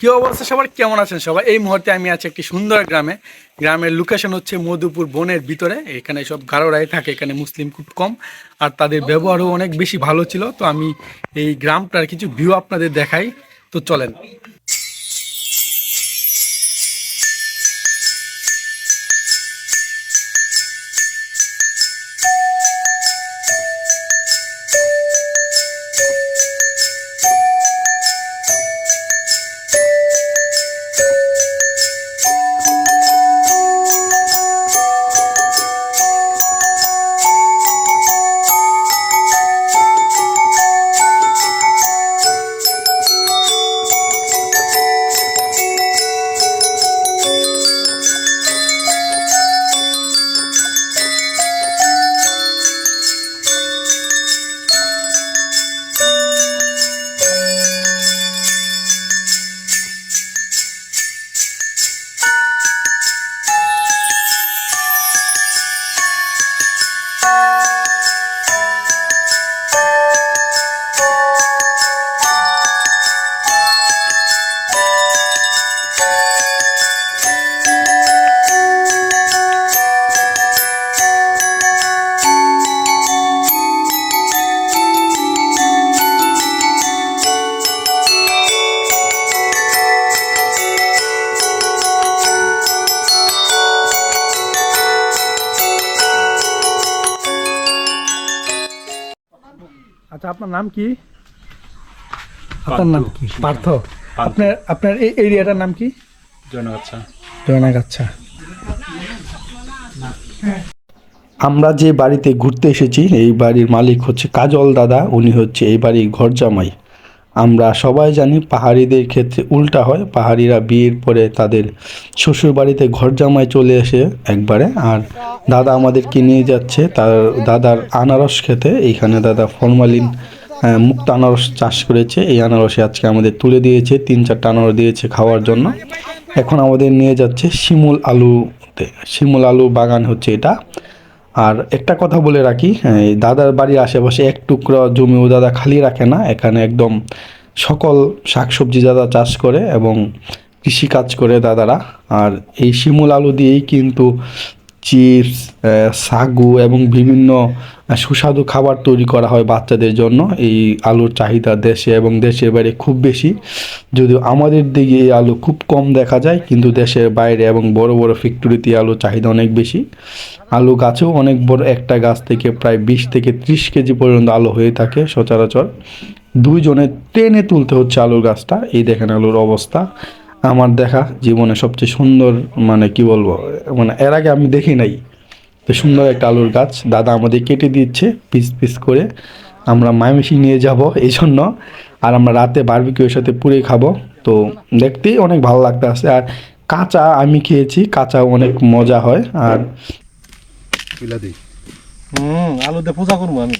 কি অবস্থা? সবার কেমন আছেন সবাই? এই মুহূর্তে আমি আছি একটি সুন্দর গ্রামে। গ্রামের লোকেশন হচ্ছে মধুপুর বনের ভিতরে। এখানে সব গারোরাই থাকে, এখানে মুসলিম খুব কম। আর তাদের ব্যবহারও অনেক বেশি ভালো ছিল। তো আমি এই গ্রামটার কিছু ভিউ আপনাদের দেখাই। তো চলেন। আচ্ছা আপনার নাম কি? আপনার নাম কি? পার্থ। আপনার আপনার এই এরিয়াটার নাম কি? জনগাছা জয়নাগাচ্ছা আমরা যে বাড়িতে ঘুরতে এসেছি এই বাড়ির মালিক হচ্ছে কাজল দাদা উনি হচ্ছে এই বাড়ির ঘর জামাই আমরা সবাই জানি পাহাড়িদের ক্ষেত্রে উল্টা হয়। পাহাড়িরা বিয়ের পরে তাদের শ্বশুর বাড়িতে ঘর জামায় চলে আসে একবারে। আর দাদা আমাদেরকে নিয়ে যাচ্ছে তার দাদার আনারস খেতে। এইখানে দাদা ফরমালিন মুক্ত আনারস চাষ করেছে। এই আনারসে আজকে আমাদের তুলে দিয়েছে, তিন চারটা আনারস দিয়েছে খাওয়ার জন্য। এখন আমাদের নিয়ে যাচ্ছে শিমুল আলুতে। শিমুল আলু বাগান হচ্ছে এটা। আর একটা কথা বলে রাখি দাদার বাড়ির আশেপাশে এক টুকরো জমিও দাদা খালি রাখে না, এখানে একদম সকল শাকসবজি দাদা চাষ করে এবং কৃষি কাজ করে দাদারা। আর এই শিমুল আলু দিয়েই কিন্তু চিপস সাগু এবং বিভিন্ন সুস্বাদু খাবার তৈরি করা হয় বাচ্চাদের জন্য। এই আলুর চাহিদা দেশে এবং দেশের বাইরে খুব বেশি। যদিও আমাদের দিকে এই আলু খুব কম দেখা যায়, কিন্তু দেশের বাইরে এবং বড় বড় ফ্যাক্টরিতে আলুর চাহিদা অনেক বেশি। আলু গাছেও অনেক বড় একটা গাছ থেকে প্রায় বিশ থেকে ত্রিশ কেজি পর্যন্ত আলু হয়ে থাকে সচরাচর। দুইজনে টেনে তুলতে হচ্ছে আলুর গাছটা। এই দেখেন আলুর অবস্থা। আমার দেখা জীবনে সবচেয়ে সুন্দর মানে কি বলব মানে এর আগে আমি দেখি নাই। তো সুন্দর একটা আলুর গাছ দাদা আমাদের কেটে দিচ্ছে পিস পিস করে। আমরা মায়মেসি নিয়ে যাব এই জন্য আর আমরা রাতে বারবিকিউর সাথে পুড়ে খাব। তো দেখতেই অনেক ভালো লাগতে আছে আর কাঁচা আমি খেয়েছি কাঁচা অনেক মজা হয়। আর হুম আলুতে পূজা করব আমি।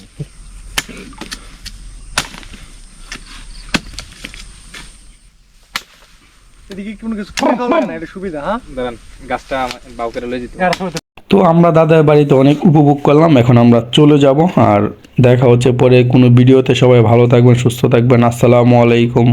এদিকে কোনো কিছু কিনে খাওয়া না? এটা সুবিধা হ্যাঁ? দাঁড়ান গাছটা লয়ে যেত। তো আমরা দাদার বাড়িতে অনেক উপভোগ করলাম এখন আমরা চলে যাব আর দেখা হচ্ছে পরে কোনো ভিডিওতে। সবাই ভালো থাকবেন সুস্থ থাকবেন আসসালামু আলাইকুম।